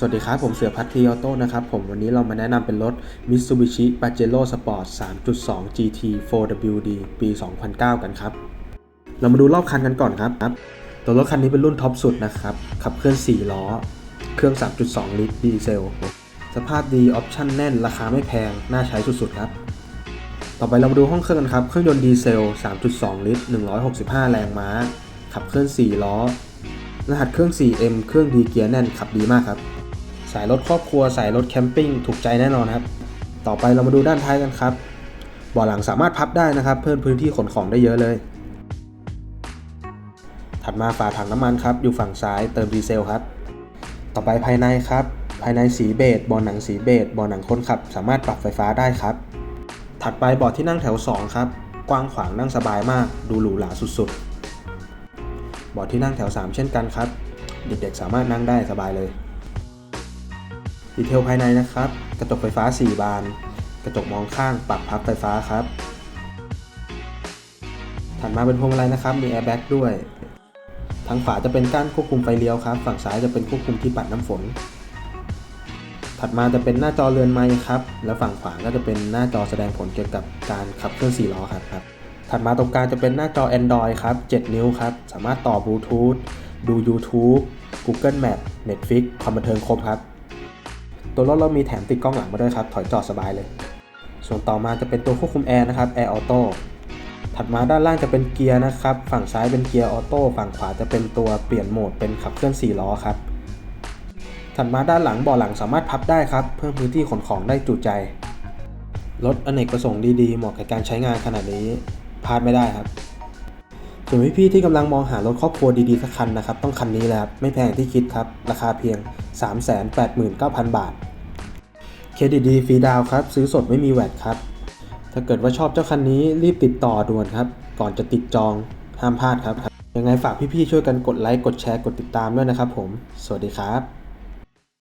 สวัสดีครับ ผมเสือพัททีออโต้นะครับ ผมวันนี้เรามาแนะนำเป็นรถ Mitsubishi Pajero Sport 3.2 GT 4WD ปี 2009 กันครับ เรามาดูรอบคันกันก่อนครับรับ ตัวรถคันนี้เป็นรุ่นท็อปสุดนะครับ ขับเคลื่อน 4 ล้อ เครื่อง 3.2 ลิตรดีเซล สภาพดีออปชั่นแน่น ราคาไม่แพง น่าใช้สุดๆ ครับ ต่อไปเรามาดูห้องเครื่องกันครับ เครื่องยนต์ดีเซล 3.2 ลิตร 165 แรงม้า ขับเคลื่อน 4 ล้อ รหัสเครื่อง 4M เครื่องดีเกียร์แน่น ขับดีมากครับ สายรถครอบครัวสายรถแคมปิ้งถูกใจแน่นอนครับ ต่อไปเรามาดูด้านท้ายกันครับเบาะหลังสามารถพับได้นะครับ เพิ่มพื้นที่ขนของได้เยอะเลย ถัดมาฝาถังน้ำมันครับ อยู่ฝั่งซ้ายเติมดีเซลครับ ต่อไปภายในครับ ภายในสีเบจเบาะหนังสีเบจเบาะหนังคนขับ สามารถปรับไฟฟ้าได้ครับ ถัดไปเบาะที่นั่งแถว 2 ครับ กว้างขวางนั่งสบายมาก ดูหรูหราสุดๆเบาะที่นั่งแถว 3 เช่นกันครับ เด็กๆสามารถนั่งได้สบายเลย ดีเทลภายในนะครับ กระจกไฟฟ้า 4 บาน กระจกมองข้างปรับพับไฟฟ้าครับ ถัดมาเป็นพวงมาลัยนะครับ มีแอร์แบ็กด้วย ทางขวาจะเป็นก้านควบคุมไฟเลี้ยวครับ ฝั่งซ้ายจะเป็นควบคุมที่ปัดน้ำฝน ถัดมาจะเป็นหน้าจอเรือนไม้ครับ แล้วฝั่งขวาก็จะเป็นหน้าจอแสดงผลเกี่ยวกับการขับเคลื่อน4ล้อครับครับ ถัดมาตรงกลางจะเป็นหน้าจอ Android ครับ 7 นิ้วครับ สามารถต่อบลูทูธ ดู YouTube Google Map Netflix คอมบันเทิงครบครับ ตัวรถเรามีแถมติดกล้องหลังมาด้วยครับ ถอยจอดสบายเลย ส่วนต่อมาจะเป็นตัวควบคุมแอร์นะครับ Air Auto ถัดมาด้านล่างจะเป็นเกียร์นะครับ ฝั่งซ้ายเป็นเกียร์ออโต้ฝั่งขวาจะเป็นตัวเปลี่ยนโหมดเป็นขับเคลื่อน 4 ล้อครับ ถัดมาด้านหลังเบาะหลังสามารถพับได้ครับ เพิ่มพื้นที่ขนของได้จุใจ รถอเนกประสงค์ดีๆ เหมาะกับการใช้งานขนาดนี้พลาดไม่ได้ครับส่วนพี่ๆที่กำลังมองหารถครอบครัวดีๆสักคันนะครับ ต้องคันนี้เลยครับ ไม่แพงที่คิดครับ ราคาเพียง 389,000 บาท เครดิตดีฟรีดาวครับ ซื้อสดไม่มีแวดครับ ถ้าเกิดว่าชอบเจ้าคันนี้รีบติดต่อด่วนครับ ก่อนจะติดจองห้ามพลาดครับ ยังไงฝากพี่ๆช่วยกันกดไลค์ กดแชร์ กดติดตามด้วยนะครับผม สวัสดีครับ